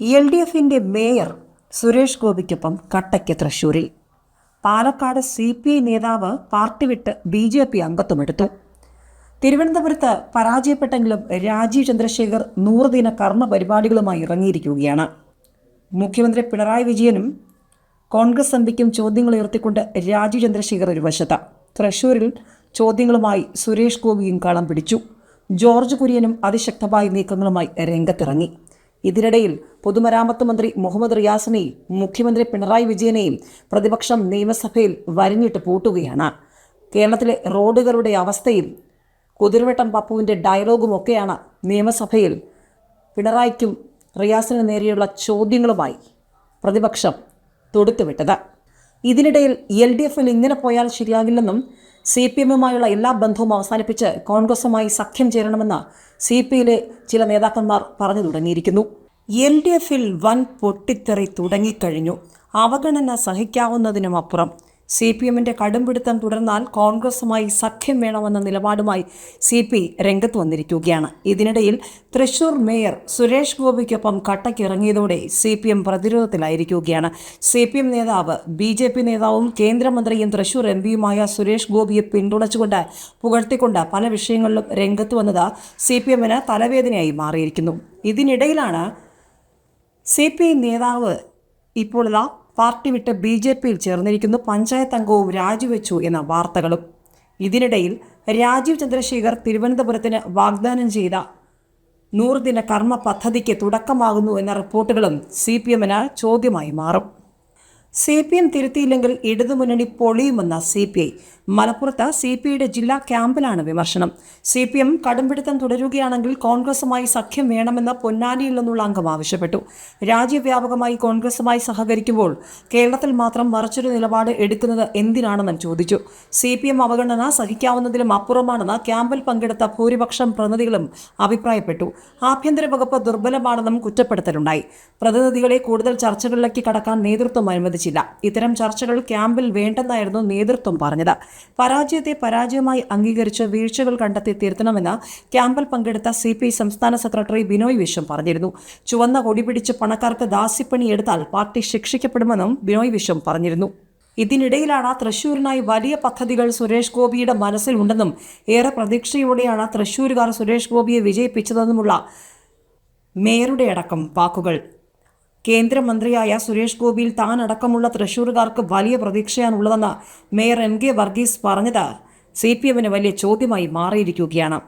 L D എഫിന്റെ mayor Suresh ഗോപിക്കൊപ്പം കട്ടയ്ക്ക് തൃശൂരിൽ. പാലക്കാട് സി പി ഐ നേതാവ് പാർട്ടി വിട്ട് ബി ജെ പി അംഗത്വമെടുത്തു. തിരുവനന്തപുരത്ത് പരാജയപ്പെട്ടെങ്കിലും രാജീവ് ചന്ദ്രശേഖർ നൂറുദിന കർമ്മ പരിപാടികളുമായി ഇറങ്ങിയിരിക്കുകയാണ്. മുഖ്യമന്ത്രി പിണറായി വിജയനും കോൺഗ്രസ് എംപിക്കും ചോദ്യങ്ങൾ ഉയർത്തിക്കൊണ്ട് രാജീവ് ചന്ദ്രശേഖർ ഒരു വശത്ത്. തൃശൂരിൽ ചോദ്യങ്ങളുമായി സുരേഷ് ഗോപിയും കളം പിടിച്ചു. ജോർജ് കുര്യനും അതിശക്തമായ നീക്കങ്ങളുമായി രംഗത്തിറങ്ങി. ഇതിനിടയിൽ പൊതുമരാമത്ത് മന്ത്രി മുഹമ്മദ് റിയാസിനെയും മുഖ്യമന്ത്രി പിണറായി വിജയനെയും പ്രതിപക്ഷം നിയമസഭയിൽ വരിഞ്ഞിട്ട് പൂട്ടുകയാണ്. കേരളത്തിലെ റോഡുകളുടെ അവസ്ഥയും കുതിരവട്ടം പപ്പുവിന്റെ ഡയലോഗും ഒക്കെയാണ് നിയമസഭയിൽ പിണറായിക്കും റിയാസിന് നേരെയുള്ള ചോദ്യങ്ങളുമായി പ്രതിപക്ഷം തൊടുത്തുവിട്ടത്. ഇതിനിടയിൽ എൽ ഡി എഫിൽ ഇങ്ങനെ പോയാൽ ശരിയാകില്ലെന്നും സി പി എമ്മുമായുള്ള എല്ലാ ബന്ധവും അവസാനിപ്പിച്ച് കോൺഗ്രസുമായി സഖ്യം ചേരണമെന്ന് സി പി ചില നേതാക്കന്മാർ പറഞ്ഞു തുടങ്ങിയിരിക്കുന്നു. എൽ ഡി എഫിൽ വൻ പൊട്ടിത്തെറി തുടങ്ങിക്കഴിഞ്ഞു. അവഗണന സഹിക്കാവുന്നതിനും അപ്പുറം. സി പി എമ്മിന്റെ കടുംപിടുത്തം തുടർന്നാൽ കോൺഗ്രസുമായി സഖ്യം വേണമെന്ന നിലപാടുമായി സി പി രംഗത്ത് വന്നിരിക്കുകയാണ്. ഇതിനിടയിൽ തൃശൂർ മേയർ സുരേഷ് ഗോപിക്കൊപ്പം കട്ടക്കിറങ്ങിയതോടെ സി പി എം പ്രതിരോധത്തിലായിരിക്കുകയാണ്. സി പി എം നേതാവ് ബി ജെ പി നേതാവും കേന്ദ്രമന്ത്രിയും തൃശൂർ എം പിയുമായ സുരേഷ് ഗോപിയെ പിന്തുണച്ചുകൊണ്ട് പുകഴ്ത്തിക്കൊണ്ട് പല വിഷയങ്ങളിലും രംഗത്ത് വന്നത് സി പി എമ്മിന് തലവേദനയായി മാറിയിരിക്കുന്നു. ഇതിനിടയിലാണ് സി പി ഐ നേതാവ് ഇപ്പോൾ ഇതാ പാർട്ടി വിട്ട് ബി ജെ പിയിൽ ചേർന്നിരിക്കുന്നു. പഞ്ചായത്ത് അംഗവും രാജിവെച്ചു എന്ന വാർത്തകളും. ഇതിനിടയിൽ രാജീവ് ചന്ദ്രശേഖർ തിരുവനന്തപുരത്തിന് വാഗ്ദാനം ചെയ്ത നൂറുദിന കർമ്മ പദ്ധതിക്ക് തുടക്കമാകുന്നു എന്ന റിപ്പോർട്ടുകളും സി പി എമ്മിന് ചോദ്യമായി മാറും. സി പി എം തിരുത്തിയില്ലെങ്കിൽ ഇടതുമുന്നണി പൊളിയുമെന്ന സി പി ഐ മലപ്പുറത്ത് സി പി ഐയുടെ ജില്ലാ ക്യാമ്പിലാണ് വിമർശനം. സി പി എം കടുംപിടുത്തം തുടരുകയാണെങ്കിൽ കോൺഗ്രസുമായി സഖ്യം വേണമെന്ന് പൊന്നാനിയിൽ നിന്നുള്ള അംഗം ആവശ്യപ്പെട്ടു. രാജ്യവ്യാപകമായി കോൺഗ്രസുമായി സഹകരിക്കുമ്പോൾ കേരളത്തിൽ മാത്രം മറിച്ചൊരു നിലപാട് എടുക്കുന്നത് എന്തിനാണെന്നും ചോദിച്ചു. സി പി എം അവഗണന സഹിക്കാവുന്നതിലും അപ്പുറമാണെന്ന് ക്യാമ്പിൽ പങ്കെടുത്ത ഭൂരിപക്ഷം പ്രതിനിധികളും അഭിപ്രായപ്പെട്ടു. ആഭ്യന്തര വകുപ്പ് ദുർബലമാണെന്നും കുറ്റപ്പെടുത്തലുണ്ടായി. പ്രതിനിധികളെ കൂടുതൽ ചർച്ചകളിലേക്ക് കടക്കാൻ നേതൃത്വം അനുവദിച്ചില്ല ഇത്തരം ചർച്ചകൾ ക്യാമ്പിൽ വേണ്ടെന്നായിരുന്നു നേതൃത്വം പറഞ്ഞത്. പരാജയത്തെ പരാജയമായി അംഗീകരിച്ച് വീഴ്ചകൾ കണ്ടെത്തി തിരുത്തണമെന്ന് ക്യാമ്പിൽ പങ്കെടുത്ത സി സംസ്ഥാന സെക്രട്ടറി ബിനോയ് വിശ്വം പറഞ്ഞിരുന്നു. ചുവന്ന കൊടി പിടിച്ച് പണക്കാർക്ക് ദാസ്യപ്പണി എടുത്താൽ പാർട്ടി ശിക്ഷിക്കപ്പെടുമെന്നും ബിനോയ് വിശ്വം പറഞ്ഞിരുന്നു. ഇതിനിടയിലാണ് തൃശൂരിനായി വലിയ പദ്ധതികൾ സുരേഷ് ഗോപിയുടെ മനസ്സിലുണ്ടെന്നും ഏറെ പ്രതീക്ഷയോടെയാണ് തൃശൂരുകാർ സുരേഷ് ഗോപിയെ വിജയിപ്പിച്ചതെന്നുമുള്ള മേയറുടെ അടക്കം വാക്കുകൾ. കേന്ദ്രമന്ത്രിയായ സുരേഷ് ഗോപിയിൽ താൻ അടക്കമുള്ള തൃശൂരുകാർക്ക് വലിയ പ്രതീക്ഷയാണുള്ളതെന്ന് മേയർ എം കെ വർഗീസ് പറഞ്ഞത്. സി പി എമ്മിന് വലിയ ചോദ്യമായി മാറിയിരിക്കുകയാണ്.